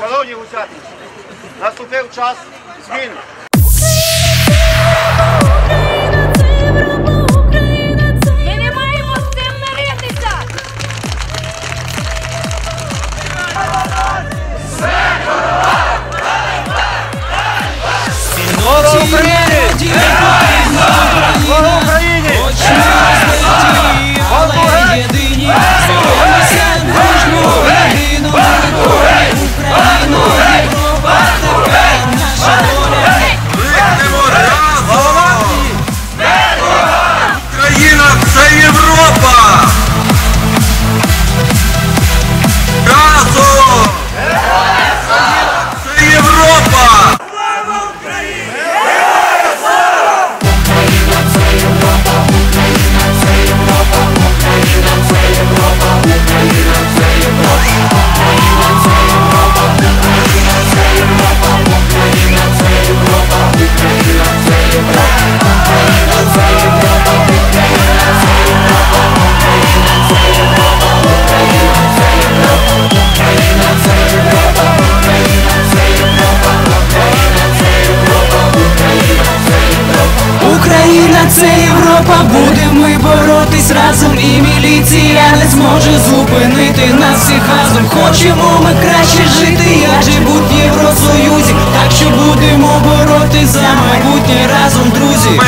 Шановні гусятниці, наступив час змін. Ми не маємо з цим миритися! це Європа, будемо ми боротись разом, і міліція не зможе зупинити нас всіх разом. Хочемо ми краще жити, адже будь в Євросоюзі, так що будемо боротись за майбутнє разом, друзі.